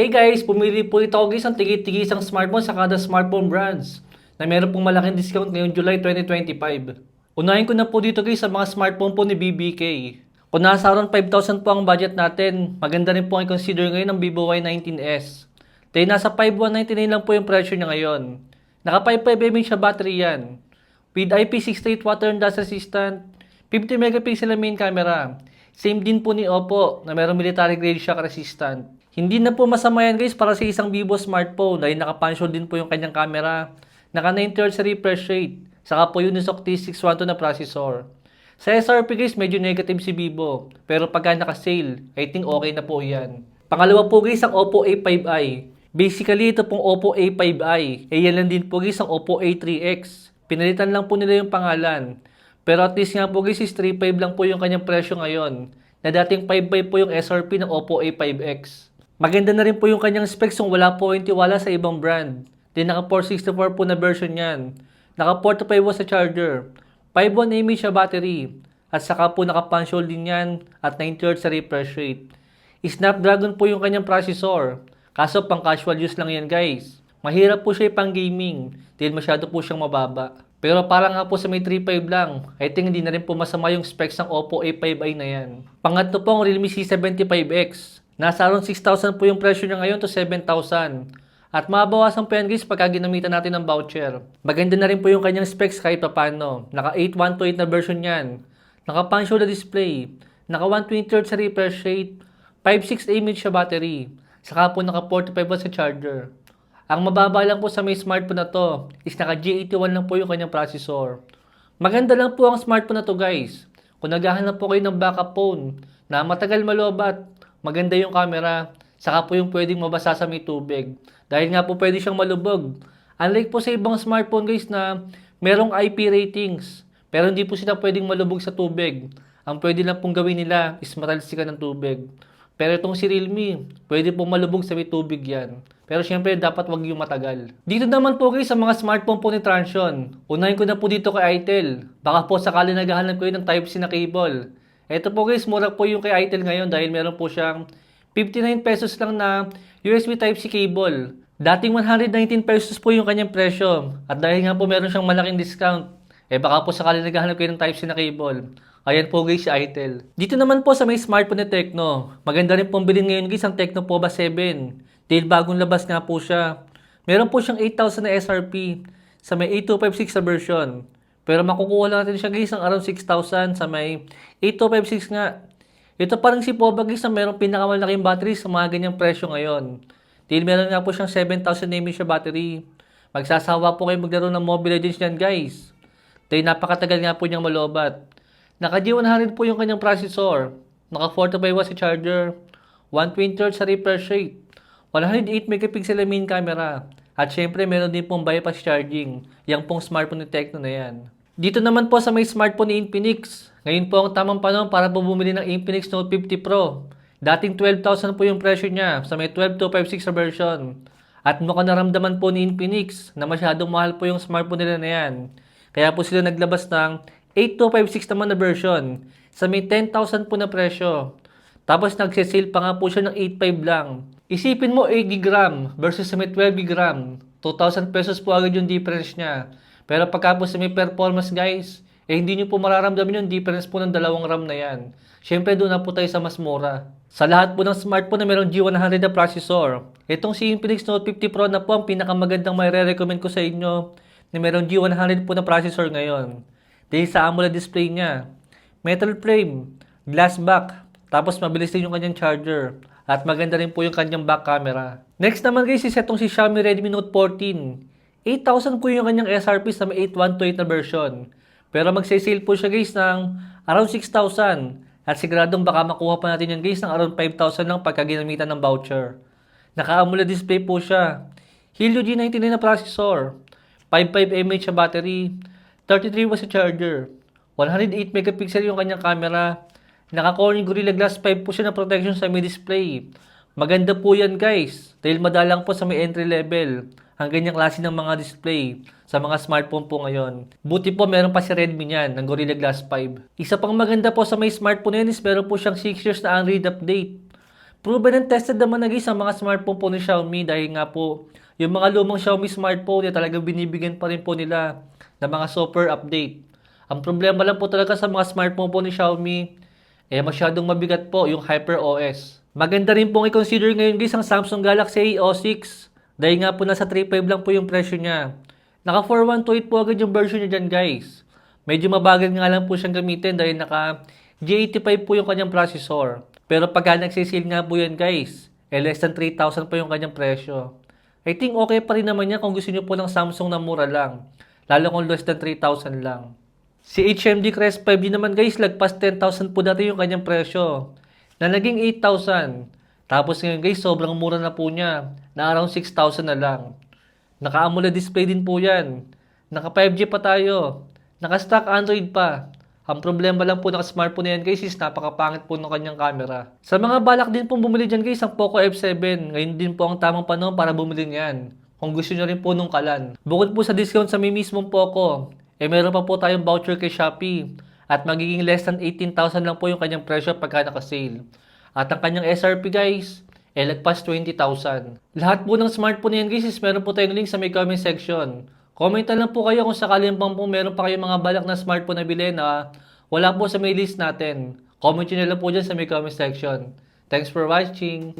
Hey guys, pumili po ito guys ng tigi-tigisang smartphone sa kada smartphone brands na meron pong malaking discount ngayong July 2025. Unahin ko na po dito guys sa mga smartphone po ni BBK. Kung nasa around 5,000 po ang budget natin, maganda rin po ang consider ngayon ng Vivo Y19s. Dahil nasa 5199 lang po yung presyo niya ngayon. Naka 5.5 mAh siya battery yan. With IP68 water and dust resistant, 50 megapixel ang main camera. Same din po ni Oppo na merong military grade shock resistant. Hindi na po masama yan guys para sa isang Vivo smartphone dahil naka-punch din po yung kanyang camera. Naka 90 Hz refresh rate. Saka po Unisoc T612 na processor. Sa SRP guys, medyo negative si Vivo. Pero pagka naka-sale, I think okay na po yan. Pangalawa po guys, ang Oppo A5i. Basically, ito pong Oppo A5i. Eh yan lang din po guys ang Oppo A3X. Pinalitan lang po nila yung pangalan. Pero at least nga po guys, is 3.5 lang po yung kanyang presyo ngayon. Na dating 5.5 po yung SRP ng Oppo A5X. Maganda na rin po yung kanyang specs kung wala po yung tiwala sa ibang brand. Din naka 464 po na version yan. Naka 45 watts sa charger. 5.1 mAh siya battery. At saka po naka punch hole din yan at 90 Hz sa refresh rate. Snapdragon po yung kanyang processor. Kaso pang casual use lang yan guys. Mahirap po siya pang gaming dahil masyado po siyang mababa. Pero para nga po sa may 3.5 lang, I think hindi na rin po masama yung specs ng Oppo A5i na yan. Pangatlo po ang Realme C75X. Nasa around 6,000 po yung presyo niya ngayon to 7,000. At mabawasan po yan guys pagka ginamitan natin ng voucher. Maganda na rin po yung kanyang specs kahit papano. Naka 8128 na version yan. Naka na display. Naka 120 Hz sa refresh rate. 5.6 mAh siya battery. Saka po naka 45 watts sa charger. Ang mababa lang po sa may smartphone na to is naka G81 lang po yung kanyang processor. Maganda lang po ang smartphone na to guys. Kung naghahanap po kayo ng backup phone na matagal malobat, maganda yung camera, saka po yung pwedeng mabasa sa may tubig. Dahil nga po pwede siyang malubog. Unlike po sa ibang smartphone guys na merong IP ratings, pero hindi po sila pwedeng malubog sa tubig. Ang pwede lang pong gawin nila is matalsikan ng tubig. Pero itong si Realme, pwede pong malubog sa may tubig yan. Pero syempre, dapat wag yung matagal. Dito naman po guys sa mga smartphone po ni Transsion. Unahin ko na po dito kay Itel. Baka po sakali naghahanap yun ng Type-C na cable. Ito po guys, mura po yung kay Itel ngayon dahil meron po siyang 59 pesos lang na USB Type-C cable. Dating 119 pesos po yung kanyang presyo. At dahil nga po meron siyang malaking discount, eh baka po sakali naghahanap kayo ng Type-C na cable. Ayan po guys Itel. Dito naman po sa may smartphone ni Tecno. Maganda rin pong bilhin ngayon guys ang Tecno Pova 7. Dahil bagong labas nga po siya. Meron po siyang 8,000 na SRP sa may 8256 na version. Pero makukuha lang natin siya guys ng around 6,000 sa may 8256 nga. Ito parang si Pova guys na merong pinakamalaking battery sa mga ganyang presyo ngayon. Dahil meron nga po siyang 7,000 mAh siya battery. Magsasawa po kayo maglaro ng Mobile Legends yan guys. Dahil napakatagal nga po niyang malobat. Naka G100 po yung kanyang processor. Naka 45 watts sa charger. 120 Hz sa refresh rate. 108 megapixel ang main camera. At syempre meron din pong bypass charging. Yang pong smartphone ni Tecno na yan. Dito naman po sa may smartphone ni Infinix. Ngayon po ang tamang panahon para po bumili ng Infinix Note 50 Pro. Dating 12,000 po yung presyo niya sa may 12256 na version. At mukhang naramdaman po ni Infinix na masyadong mahal po yung smartphone nila na yan. Kaya po sila naglabas ng 8256 naman na version sa may 10,000 po na presyo. Tapos nagsisale pa nga po siya ng 8.5 lang. Isipin mo 80 gram versus sa may 12 gram. 2,000 pesos po agad yung difference niya. Pero pagka po sa may performance guys, eh hindi nyo po mararamdaman yung difference po ng dalawang RAM na yan. Siyempre doon na po tayo sa mas mura. Sa lahat po ng smartphone na mayroong G100 na processor, itong si Infinix Note 50 Pro na po ang pinakamagandang may re-recommend ko sa inyo na mayroong G100 po na processor ngayon. Dahil sa AMOLED display niya, metal frame, glass back, tapos mabilis din yung kanyang charger. At maganda rin po yung kanyang back camera. Next naman guys is itong si Xiaomi Redmi Note 14. 8,000 po yung kanyang SRP sa may 8128 na version. Pero magsisale po siya guys ng around 6,000. At siguradong baka makuha pa natin yan guys ng around 5,000 lang pagka ginamitan ng voucher. Naka-AMOLED display po siya. Helio G99 na processor. 55 mAh siya battery. 33 watts sa charger. 108 megapixel yung kanyang camera. Naka-Corning Gorilla Glass 5 po siya na protection sa may display. Maganda po yan guys. Dahil madalang po sa may entry level. Ang ganyang klase ng mga display sa mga smartphone po ngayon. Buti po meron pa si Redmi niyan ng Gorilla Glass 5. Isa pang maganda po sa may smartphone yan is meron po siyang 6 years na Android update. Proven and tested naman na guys ang mga smartphone po ni Xiaomi dahil nga po yung mga lumang Xiaomi smartphone eh talagang binibigyan pa rin po nila ng mga software update. Ang problema lang po talaga sa mga smartphone po ni Xiaomi eh masyadong mabigat po yung HyperOS. Maganda rin pong i-consider ngayon guys ang Samsung Galaxy A06 dahil nga po nasa 3.5 lang po yung presyo niya. Naka 4128 po agad yung version niya dyan guys. Medyo mabagal nga lang po siyang gamitin dahil naka G85 po yung kanyang processor. Pero pagka nagsisil nga po yan guys, eh less than 3,000 po yung kanyang presyo. I think okay pa rin naman yan kung gusto niyo po ng Samsung na mura lang. Lalo kung less than 3,000 lang. Si HMD Crest 5G naman guys, lagpas 10,000 po dati yung kanyang presyo. Na naging 8,000. Tapos ngayon guys, sobrang mura na po niya. Na around 6,000 na lang. Naka-AMOLED display din po yan. Naka 5G pa tayo. Naka-stock Android pa. Ang problema lang po ng smartphone na yan guys is napakapangit po ng kanyang camera. Sa mga balak din pong bumili dyan guys, ang Poco F7, ngayon din po ang tamang panahon para bumili niyan. Kung gusto nyo rin po nung kalan. Bukod po sa discount sa may mismong Poco, eh meron pa po tayong voucher kay Shopee. At magiging less than 18,000 lang po yung kanyang presyo pagka naka-sale. At ang kanyang SRP guys, eh lagpas 20,000. Lahat po ng smartphone yan guys meron po tayong link sa may comment section. Comment lang po kayo kung sakaling pang po meron pa kayong mga balak na smartphone na bilhin na wala po sa may list natin. Comment nyo na lang po dyan sa may comment section. Thanks for watching!